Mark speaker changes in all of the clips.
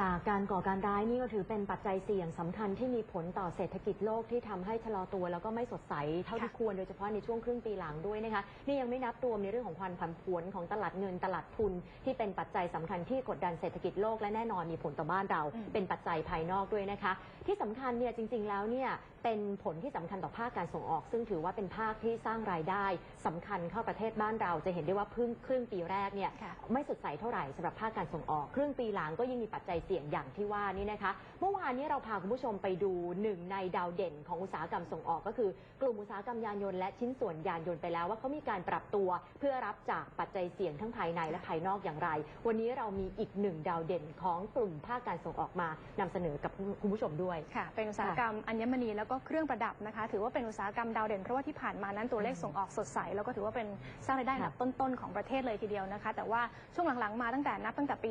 Speaker 1: จากการก่อการร้ายนี่ก็ถือเป็นปัจจัยเสี่ยงสำคัญที่มีผลต่อเศรษฐกิจโลกที่ทำให้ชะลอตัว แล้วก็ไม่สดใสเท่าที่ควรโดยเฉพาะในช่วงครึ่งปีหลังด้วยนะคะนี่ยังไม่นับรวมในเรื่องของความผันผวนของตลาดเงินตลาดทุน ที่เป็นปัจจัยสำคัญที่กดดันเศรษฐกิจโลกและแน่นอนมีผลต่อบ้านเรา
Speaker 2: อืม
Speaker 1: เป็นปัจจัยภายนอกด้วยนะคะ ที่สำคัญเนี่ยจริง ๆ แล้วเนี่ยเป็นผลที่สำคัญต่อภาคการส่งออก ซึ่งถือว่าเป็นภาคที่สร้างรายได้สำคัญเข้าประเทศบ้านเราจะเห็นได้ว่าพึ่งครึ่งปีแรกเนี่ย
Speaker 2: ค่ะ
Speaker 1: ไม่สดใสเท่าไหร่สำหรับภาคการส่งออก ครึ่งปีหลังก็ยิ่งมีปัจจัยเสี่ยงอย่างที่ว่านี่นะคะ เมื่อวานนี้เราพาคุณผู้ชมไปดูหนึ่งในดาวเด่นของอุตสาหกรรมส่งออกก็คือ กลุ่มอุตสาหกรรมยานยนต์และชิ้นส่วนยานยนต์ไปแล้วว่าเขามีการปรับตัว เพื่อรับจากปัจจัยเสี่ยงทั้งภายในและภายนอกอย่างไร วันนี้เรามีอีกหนึ่งดาวเด่นของกลุ่มภาคการส่งออกมานำเสนอกับคุณผู้ชมด้วย
Speaker 2: ค่ะ เป็นอุตสาหกรรมอัญมณีแล้วก็เครื่องประดับนะคะ ถือว่าเป็นอุตสาหกรรมดาวเด่นเพราะว่าที่ผ่านมานั้นตัวเลขส่งออกสดใสแล้วก็ถือว่าเป็นสร้างรายได้อันดับต้นๆของประเทศเลยทีเดียวนะคะ แต่ว่าช่วงหลังๆมาตั้งแต่นับตั้งแต่ปี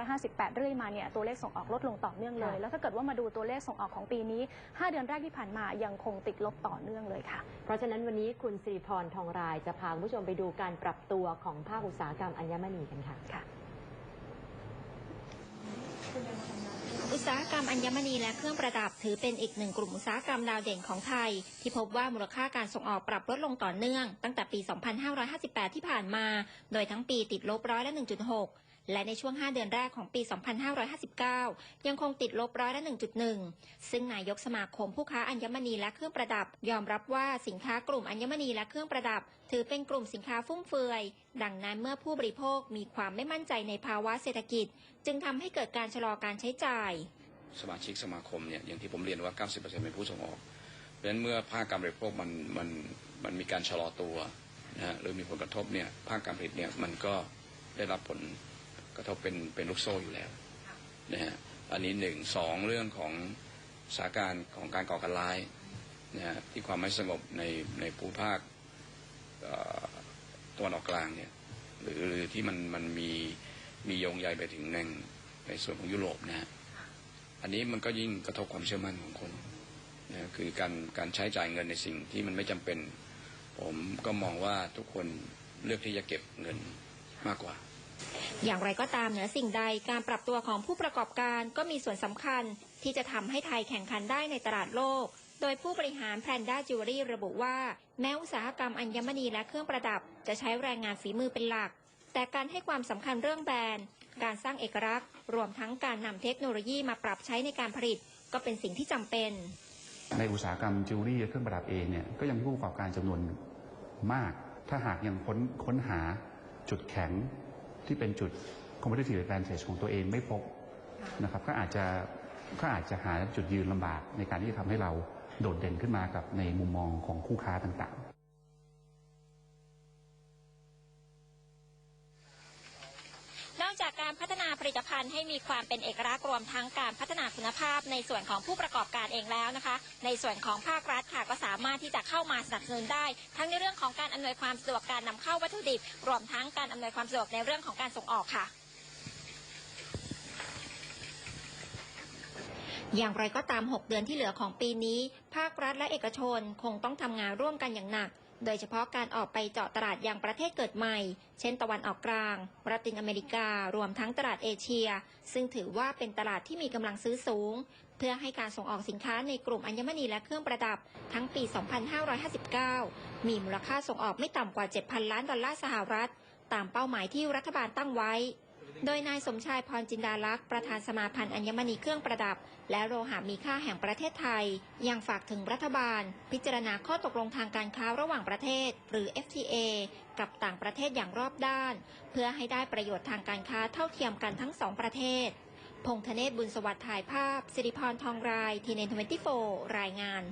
Speaker 2: 2558 เรื่อยมาเนี่ยตัวเลขส่งออกลดลงต่อเนื่องเลย
Speaker 1: ค่ะ
Speaker 2: แล้วถ้าเกิดว่ามาดูตัวเลขส่งออกของปีนี้ 5 เดือนแรกที่ผ่านมายังคงติดลบต่อเนื่องเลยค่ะ
Speaker 1: เพราะฉะนั้นวันนี้คุณสิริพรทองรายจะพาคุณผู้ชมไปดูการปรับตัวของภาคอุตสาหกรรมอัญมณีกันค่ะ
Speaker 2: ค่ะ
Speaker 3: อุตสาหกรรมอัญมณีและเครื่องประดับถือเป็นอีกหนึ่งกลุ่มอุตสาหกรรมดาวเด่นของไทย ที่พบว่ามูลค่าการส่งออกปรับลดลงต่อเนื่อง ตั้งแต่ปี 2558 ที่ผ่านมา โดยทั้งปีติดลบร้อยละ 1.6 และในช่วง 5 เดือนแรกของปี 2559 ยังคงติดลบร้อยละ 1.1 ซึ่งนายกสมาคมผู้ค้าอัญมณีและเครื่องประดับ ยอมรับว่าสินค้ากลุ่มอัญมณีและเครื่องประดับ ถือเป็นกลุ่มสินค้าฟุ่มเฟือย ดังนั้นเมื่อผู้บริโภคมีความไม่มั่นใจในภาวะเศรษฐกิจ จึงทำให้เกิดการชะลอการใช้จ่าย
Speaker 4: สมาชิกสมาคมเนี่ยอย่างที่ผมเรียนว่า 90%เป็นผู้ส่งออกเพราะฉะนั้นเมื่อภาคการบริโภคมันมันมันมีการชะลอตัวนะฮะหรือมีผลกระทบเนี่ยภาคการผลิตเนี่ยมันก็ได้รับผล กระทบเป็นเป็นลูกโซ่อยู่แล้วนะฮะอันนี้หนึ่งสองเรื่องของสถานการณ์ของการก่อการร้ายนะฮะที่ความไม่สงบในในภูมิภาคเอ่อตะวันออกกลางเนี่ยหรือหรือที่มันมันมีมีโยงใยไปถึงในในส่วนของยุโรปนะฮะอันนี้มันก็ยิ่งกระทบความเชื่อมั่นของคนนะคือการการใช้จ่ายเงินในสิ่งที่มันไม่จำเป็น ผมก็มองว่าทุกคนเลือกที่จะเก็บเงินมากกว่า
Speaker 3: อย่างไรก็ตามเหนือสิ่งใดการปรับตัวของผู้ประกอบการก็มีส่วนสำคัญ ที่จะทำให้ไทยแข่งขันได้ในตลาดโลก โดยผู้บริหารแพนด้าจิวเวลรี่ระบุว่า แม้อุตสาหกรรมอัญมณีและเครื่องประดับ จะใช้แรงงานฝีมือเป็นหลัก แต่การให้ความสำคัญเรื่องแบรนด์ การสร้างเอกลักษณ์ รวมทั้งการนำเทคโนโลยีมาปรับใช้ในการผลิต ก็เป็นสิ่งที่จำเป็น
Speaker 5: ในอุตสาหกรรมจิวเวลรี่เครื่องประดับเองเนี่ยก็ยังมีผู้ประกอบการจำนวนมาก ถ้าหากยังค้นค้นหาจุดแข็ง ที่เป็นจุด competitive advantage ของตัวเองไม่พบนะครับก็อาจจะก็อาจจะหาจุดยืนลำบากในการที่จะทำให้เราโดดเด่นขึ้นมากับในมุมมองของคู่ค้าต่างๆ
Speaker 3: การพัฒนาผลิตภัณฑ์ให้มีความเป็นเอกลักษณ์รวมทั้งการพัฒนาคุณภาพในส่วนของผู้ประกอบการเองแล้วนะคะ ในส่วนของภาครัฐค่ะก็สามารถที่จะเข้ามาสนับสนุนได้ ทั้งในเรื่องของการอำนวยความสะดวกการนำเข้าวัตถุดิบ รวมทั้งการอำนวยความสะดวกในเรื่องของการส่งออกค่ะอย่างไรก็ตาม 6 เดือนที่เหลือของปีนี้ ภาครัฐและเอกชนคงต้องทำงานร่วมกันอย่างหนัก โดยเฉพาะการออกไปเจาะตลาดยังประเทศเกิดใหม่ เช่นตะวันออกกลางละตินอเมริกา รวมทั้งตลาดเอเชีย ซึ่งถือว่าเป็นตลาดที่มีกำลังซื้อสูง เพื่อให้การส่งออกสินค้าในกลุ่มอัญมณีและเครื่องประดับทั้งปี 2559 มีมูลค่าส่งออกไม่ต่ำกว่า 7,000 ล้านดอลลาร์สหรัฐ ตามเป้าหมายที่รัฐบาลตั้งไว้ โดยนายสมชายพรจินดาลักษ์ประธานสมาพันธ์อัญมณีเครื่องประดับ และโลหะมีค่าแห่งประเทศไทย ยังฝากถึงรัฐบาล พิจารณาข้อตกลงทางการค้าระหว่างประเทศ หรือ FTA กับต่างประเทศอย่างรอบด้าน เพื่อให้ได้ประโยชน์ทางการค้าเท่าเทียมกันทั้งสองประเทศ พงษ์ธเนศบุญสวัสดิ์ถ่ายภาพ สิริพรทองรายทีเนนทเวนตี้โฟรายงาน